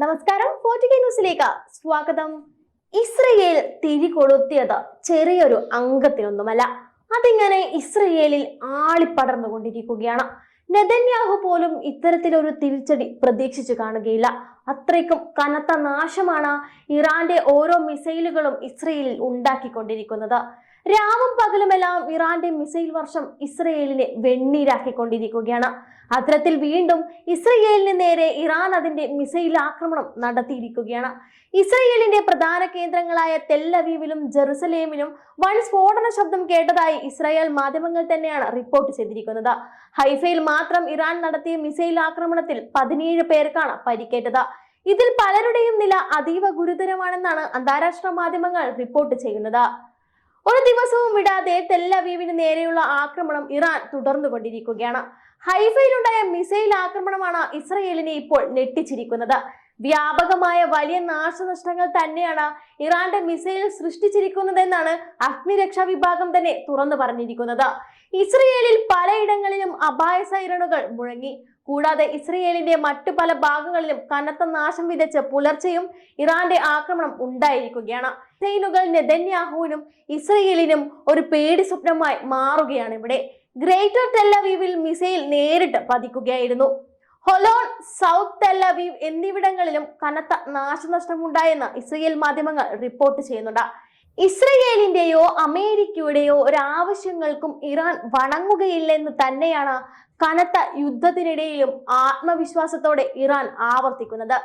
നമസ്കാരം. ന്യൂസിലേക്ക് സ്വാഗതം. ഇസ്രയേൽ തിരി കൊളുത്തിയത് ചെറിയൊരു അംഗത്തിനൊന്നുമല്ല. അതിങ്ങനെ ഇസ്രയേലിൽ ആളിപ്പടർന്നുകൊണ്ടിരിക്കുകയാണ്. നെതന്യാഹു പോലും ഇത്തരത്തിലൊരു തിരിച്ചടി പ്രതീക്ഷിച്ചു കാണുകയില്ല. അത്രയ്ക്കും കനത്ത നാശമാണ് ഇറാന്റെ ഓരോ മിസൈലുകളും ഇസ്രയേലിൽ ഉണ്ടാക്കിക്കൊണ്ടിരിക്കുന്നത്. രാവും പകലുമെല്ലാം ഇറാന്റെ മിസൈൽ വർഷം ഇസ്രയേലിനെ വെണ്ണീരാക്കിക്കൊണ്ടിരിക്കുകയാണ്. അത്തരത്തിൽ വീണ്ടും ഇസ്രയേലിന് നേരെ ഇറാൻ അതിന്റെ മിസൈൽ ആക്രമണം നടത്തിയിരിക്കുകയാണ്. ഇസ്രയേലിന്റെ പ്രധാന കേന്ദ്രങ്ങളായ തെല്ലവീവിലും ജെറുസലേമിലും വൻ സ്ഫോടന ശബ്ദം കേട്ടതായി ഇസ്രായേൽ മാധ്യമങ്ങൾ തന്നെയാണ് റിപ്പോർട്ട് ചെയ്തിരിക്കുന്നത്. ഹൈഫയിൽ മാത്രം ഇറാൻ നടത്തിയ മിസൈൽ ആക്രമണത്തിൽ പതിനേഴ് പേർക്കാണ് പരിക്കേറ്റത്. ഇതിൽ പലരുടെയും നില അതീവ ഗുരുതരമാണെന്നാണ് അന്താരാഷ്ട്ര മാധ്യമങ്ങൾ റിപ്പോർട്ട് ചെയ്യുന്നത്. ഒരു ദിവസവും വിടാതെ തെല്ലവീവിന് നേരെയുള്ള ആക്രമണം ഇറാൻ തുടർന്നു കൊണ്ടിരിക്കുകയാണ് ഹൈഫയിലുണ്ടായ മിസൈൽ ആക്രമണമാണ് ഇസ്രയേലിനെ ഇപ്പോൾ ഞെട്ടിച്ചിരിക്കുന്നത്. വ്യാപകമായ വലിയ നാശനഷ്ടങ്ങൾ തന്നെയാണ് ഇറാന്റെ മിസൈൽ സൃഷ്ടിച്ചിരിക്കുന്നതെന്നാണ് അഗ്നിരക്ഷാ വിഭാഗം തന്നെ തുറന്നു പറഞ്ഞിരിക്കുന്നത്. ഇസ്രയേലിൽ പലയിടങ്ങളിലും അപായ സൈറണുകൾ മുഴങ്ങി. കൂടാതെ ഇസ്രയേലിന്റെ മറ്റു പല ഭാഗങ്ങളിലും കനത്ത നാശം വിതച്ച് പുലർച്ചെയും ഇറാന്റെ ആക്രമണം ഉണ്ടായിരിക്കുകയാണ്. സൈനുകൾ നെതന്യാഹുവിനും ഇസ്രയേലിനും ഒരു പേടി സ്വപ്നമായി മാറുകയാണ് ഇവിടെ. ഗ്രേറ്റർ ടെല്ലവീവിൽ മിസൈൽ നേരിട്ട് പതിക്കുകയായിരുന്നു. ഹൊലോൺ സൗത്ത് തെല്ലവീവ് എന്നിവിടങ്ങളിലും കനത്ത നാശനഷ്ടമുണ്ടായെന്ന് ഇസ്രയേൽ മാധ്യമങ്ങൾ റിപ്പോർട്ട് ചെയ്യുന്നുണ്ട്. ഇസ്രയേലിന്റെയോ അമേരിക്കയുടെയോ ഒരാവശ്യങ്ങൾക്കും ഇറാൻ വണങ്ങുകയില്ലെന്ന് തന്നെയാണ് കനത്ത യുദ്ധത്തിനിടയിലും ആത്മവിശ്വാസത്തോടെ ഇറാൻ ആവർത്തിക്കുന്നത്.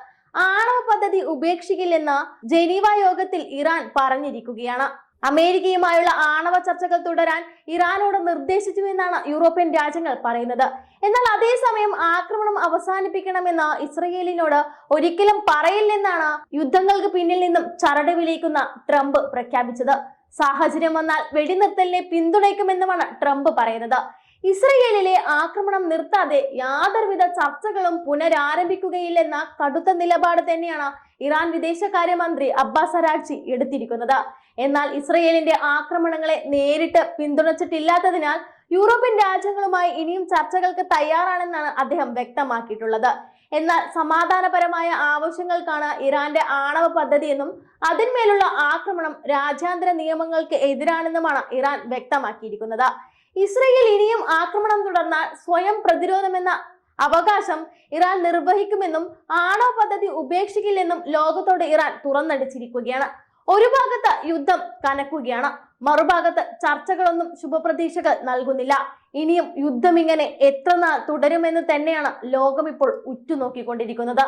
ആണവ പദ്ധതി ഉപേക്ഷിക്കില്ലെന്ന് ജനീവ യോഗത്തിൽ ഇറാൻ പറഞ്ഞിരിക്കുകയാണ്. അമേരിക്കയുമായുള്ള ആണവ ചർച്ചകൾ തുടരാൻ ഇറാനോട് നിർദ്ദേശിച്ചു എന്നാണ് യൂറോപ്യൻ രാജ്യങ്ങൾ പറയുന്നത്. എന്നാൽ അതേസമയം ആക്രമണം അവസാനിപ്പിക്കണമെന്ന് ഇസ്രയേലിനോട് ഒരിക്കലും പറയില്ലെന്നാണ് യുദ്ധങ്ങൾക്ക് പിന്നിൽ നിന്നും ചരട് വിളിക്കുന്ന ട്രംപ് പ്രഖ്യാപിച്ചത്. സാഹചര്യം വന്നാൽ വെടിനിർത്തലിനെ പിന്തുണയ്ക്കുമെന്നുമാണ് ട്രംപ് പറയുന്നത്. ഇസ്രയേലിലെ ആക്രമണം നിർത്താതെ യാതൊരുവിധ ചർച്ചകളും പുനരാരംഭിക്കുകയില്ലെന്ന കടുത്ത നിലപാട് തന്നെയാണ് ഇറാൻ വിദേശകാര്യമന്ത്രി അബ്ബാസ് അരാക്ചി എടുത്തിരിക്കുന്നത്. എന്നാൽ ഇസ്രയേലിന്റെ ആക്രമണങ്ങളെ നേരിട്ട് പിന്തുണച്ചിട്ടില്ലാത്തതിനാൽ യൂറോപ്യൻ രാജ്യങ്ങളുമായി ഇനിയും ചർച്ചകൾക്ക് തയ്യാറാണെന്നാണ് അദ്ദേഹം വ്യക്തമാക്കിയിട്ടുള്ളത്. എന്നാൽ സമാധാനപരമായ ആവശ്യങ്ങൾക്കാണ് ഇറാന്റെ ആണവ പദ്ധതിയെന്നും അതിന്മേലുള്ള ആക്രമണം രാജ്യാന്തര നിയമങ്ങൾക്ക് എതിരാണെന്നുമാണ് ഇറാൻ വ്യക്തമാക്കിയിരിക്കുന്നത്. ഇസ്രയേൽ ഇനിയും ആക്രമണം തുടർന്നാൽ സ്വയം പ്രതിരോധമെന്ന അവകാശം ഇറാൻ നിർവഹിക്കുമെന്നും ആണവ പദ്ധതി ഉപേക്ഷിക്കില്ലെന്നും ലോകത്തോട് ഇറാൻ തുറന്നടിച്ചിരിക്കുകയാണ്. ഒരു ഭാഗത്ത് യുദ്ധം കനക്കുകയാണ് മറുഭാഗത്ത് ചർച്ചകളൊന്നും ശുഭപ്രതീക്ഷകൾ നൽകുന്നില്ല. ഇനിയും യുദ്ധം ഇങ്ങനെ എത്ര നാൾ തുടരുമെന്ന് തന്നെയാണ് ലോകം ഇപ്പോൾ ഉറ്റുനോക്കിക്കൊണ്ടിരിക്കുന്നത്.